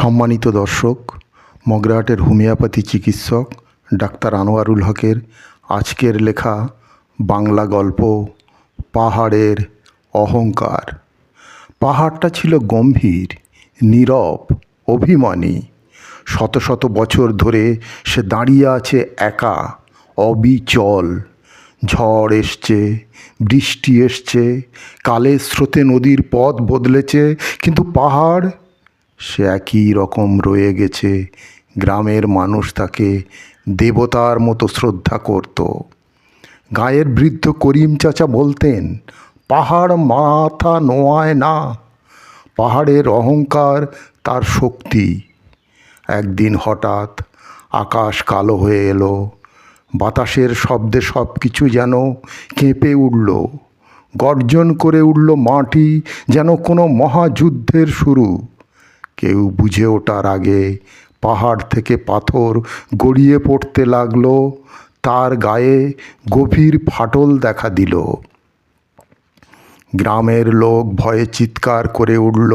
সম্মানিত দর্শক, মগরাহাটের হোমিওপ্যাথি চিকিৎসক ডাক্তার আনোয়ারুল হকের আজকের লেখা বাংলা গল্প, পাহাড়ের অহংকার। পাহাড়টা ছিল গম্ভীর, নীরব, অভিমানী। শত শত বছর ধরে সে দাঁড়িয়ে আছে একা, অবিচল। ঝড় এসছে, বৃষ্টি এসছে, কালের স্রোতে নদীর পথ বদলেছে, কিন্তু পাহাড় সে একই রকম রয়ে গেছে। গ্রামের মানুষ তাকে দেবতার মতো শ্রদ্ধা করত। গায়ের বৃদ্ধ করিম চাচা বলতেন, পাহাড় মাথা নোয়ায় না। পাহাড়ের অহংকার তার শক্তি। একদিন হঠাৎ আকাশ কালো হয়ে এলো। বাতাসের শব্দে সব কিছু যেন কেঁপে উঠল। গর্জন করে উঠল মাটি যেন কোনো মহাযুদ্ধের শুরু। কেউ বুঝে ওঠার আগে পাহাড় থেকে পাথর গড়িয়ে পড়তে লাগল, তার গায়ে গভীর ফাটল দেখা দিল। গ্রামের লোক ভয়ে চিৎকার করে উঠল,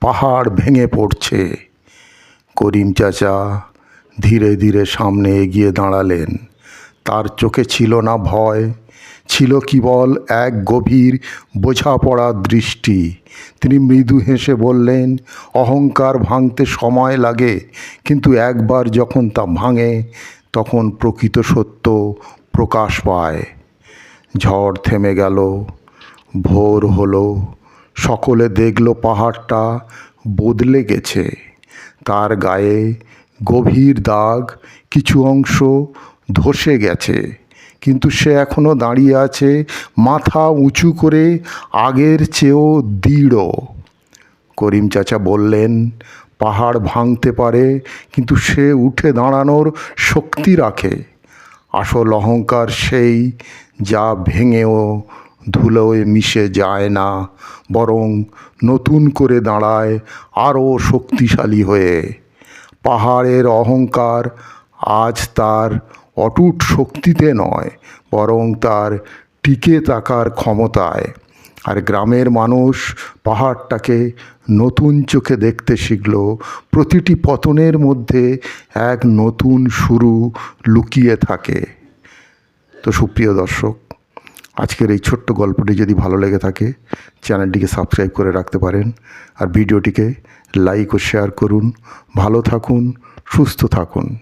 পাহাড় ভেঙে পড়ছে। করিম চাচা ধীরে ধীরে সামনে এগিয়ে দাঁড়ালেন। তার চোখে ছিল না ভয় ছিল কেবল এক গভীর বোঝাপড়া দৃষ্টি। তিনি মৃদু হেসে বললেন, অহংকার ভাঙতে সময় লাগে, কিন্তু একবার যখন তা ভাঙে, তখন প্রকৃত সত্য প্রকাশ পায়। ঝড় থেমে গেল, ভোর হলো, সকলে দেখল পাহাড়টা বদলে গেছে। তার গায়ে গভীর দাগ, কিছু অংশ ধসে গেছে। কিন্তু সে এখনও দাঁড়িয়ে আছে মাথা উঁচু করে, আগের চেয়েও দৃঢ়। করিম চাচা বললেন, পাহাড় ভাঙতে পারে, কিন্তু সে উঠে দাঁড়ানোর শক্তি রাখে। আসল অহংকার সেই যা ভেঙেও, ধুলোয় মিশে যায় না, বরং নতুন করে দাঁড়ায় আরও শক্তিশালী হয়ে। পাহাড়ের অহংকার আজ তার অটুট শক্তিতে নয়, বরং তার টিকে থাকার ক্ষমতায়। আর গ্রামের মানুষ পাহাড়টাকে নতুন চোখে দেখতে শিখল। প্রতিটি পতনের মধ্যে এক নতুন শুরু লুকিয়ে থাকে। তো সুপ্রিয় দর্শক, আজকের এই ছোট্ট গল্পটি যদি ভালো লেগে থাকে, চ্যানেলটিকে সাবস্ক্রাইব করে রাখতে পারেন। আর ভিডিওটিকে লাইক ও শেয়ার করুন। ভালো থাকুন, সুস্থ থাকুন।